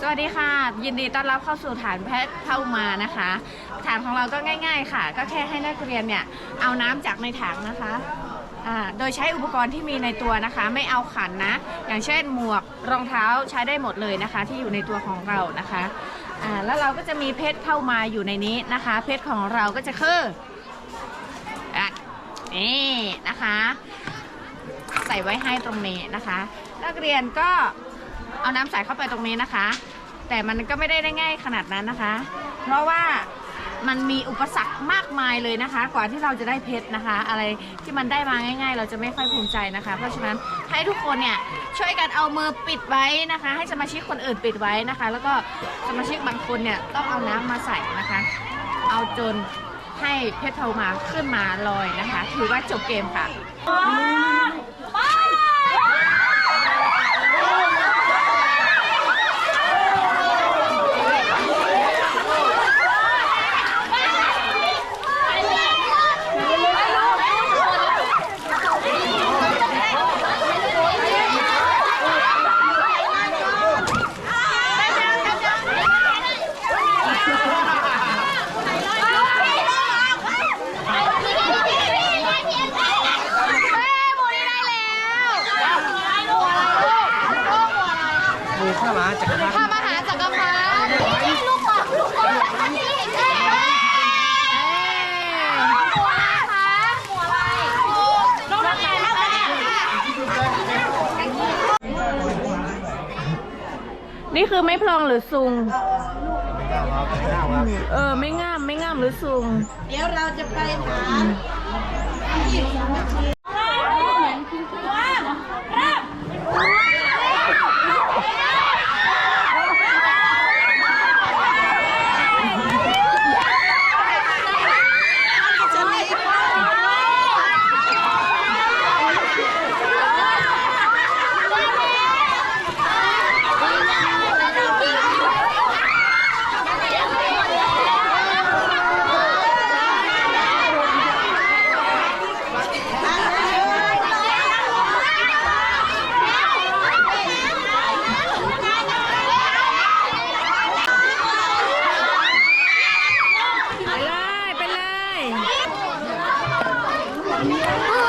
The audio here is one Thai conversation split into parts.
สวัสดีค่ะ ยินดีต้อนรับเข้าสู่ฐานแพทย์เข้ามานะคะ ฐานของเราก็ง่าย ๆ ค่ะ ก็แค่ให้นักเรียนเนี่ยเอาน้ำจากในถังนะคะอ่าโดยใช้อุปกรณ์ที่มีในตัวนะคะ ไม่เอาขันนะ อย่างเช่นหมวกรองเท้าใช้ได้หมดเลยนะคะ ที่อยู่ในตัวของเรานะคะอ่าแล้วเราก็จะมีเพชรเข้ามาอยู่ในนี้นะคะ เพชรของเราก็จะคืออะนี่นะคะ ใส่ไว้ให้ตรงนี้นะคะ นักเรียนก็เอาน้ำใส่เข้าไปตรงนี้นะคะ แต่มันก็ไม่ได้ได้ง่ายขนาดนั้นนะคะ เพราะว่ามันมีอุปสรรคมากมายเลยนะคะ กว่าที่เราจะได้เพชรนะคะ อะไรที่มันได้มาง่าย ๆ เราจะไม่ค่อยภูมิใจนะคะ เพราะฉะนั้นให้ทุกคนเนี่ยช่วยกันเอามือปิดไว้นะคะ ให้สมาชิกคนอื่นปิดไว้นะคะ แล้วก็สมาชิกบางคนเนี่ยต้องเอาน้ำมาใส่นะคะ เอาจนให้เพชรเทามาขึ้นมาลอยนะคะ ถือว่าจบเกมค่ะ จักรพรรดิพามหาจักรพรรดิลูกบอลลูกบอลหัวนะคะหัวอะไรน้องนักเรียนนะคะนี่คือไม่พลองหรือซุง เออ ไม่ง่าม ไม่ง่ามหรือซุง เดี๋ยวเราจะไปถามจะมี ไปเลย ไปเลย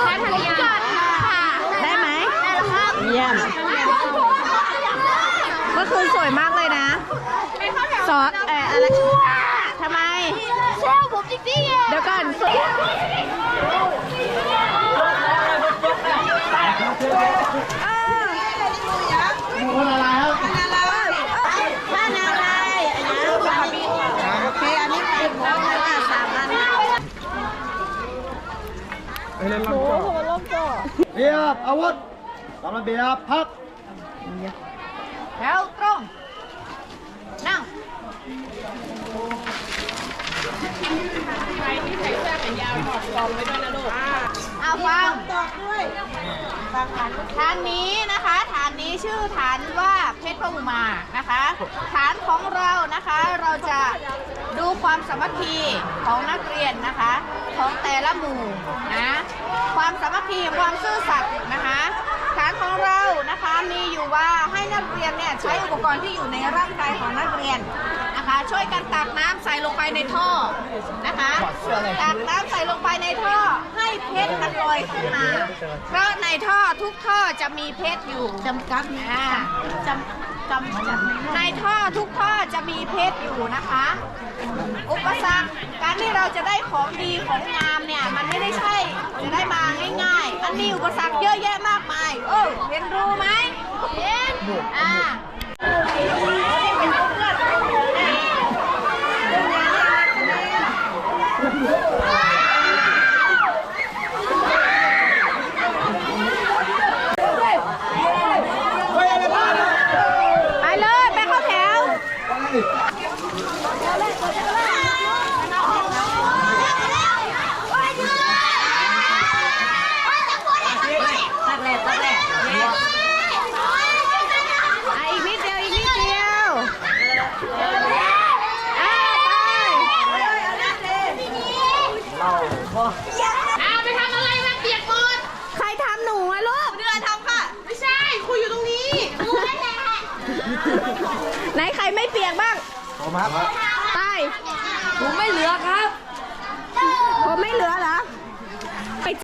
ได้ภรรยาค่ะ ได้ไหม ได้แล้วครับ เยี่ยม เมื่อคืนสวยมากเลยนะซอสเอออะไรทำไมเซลผมจริงๆเดี๋ยวก่อนสวยเออคนอะไรครับบ้านอะไรอันนี้โอเค อันนี้เป็นของอะสามอันไปเล่นลำจ่อเบียบอาวุธ ตามระเบียบพักแถวตรง นั่งที่ใส่เสื้อแขนยาฟังตอกด้วยบางอันฐานนี้นะคะฐานนี้ชื่อฐานว่าเพชรพระอุมานะคะฐานของเรานะคะเราจะดูความสามัคคีของนักเรียนนะคะ ของแต่ละหมู่นะความสามัคคีความซื่อสัตย์นะคะ ฐานของเรานะคะมีอยู่ว่าให้ นักเรียนเนี่ยใช้อุปกรณ์ที่อยู่ในร่างกายของนักเรียนนะคะช่วยกันตักน้ำใส่ลงไปในท่อนะคะตักน้ำใส่ลงไปในท่อให้เพชรมันลอยขึ้นมา เพราะในท่อทุกท่อจะมีเพชรอยู่จำกัดอ่าจำจำจำในท่อทุกท่อจะมีเพชรอยู่นะคะ อุปสรรคการที่เราจะได้ของดีของงามเนี่ยมันไม่ได้ใช่จะได้มาง่ายๆมันมีอุปสรรคเยอะแยะมากมายโอ้เห็นรู้ไหมเห็นอ่า ไปเลย ไปเข้าแถว เอาไปทำอะไรมาเปียกหมดใครทำหนูอะลูก เดือทำค่ะ ไม่ใช่คุยอยู่ตรงนี้รู้แหลไหนใครไม่เปียกบ้าง ผมครับ ไป ผมไม่เหลือครับ ผมไม่เหลือเหรอ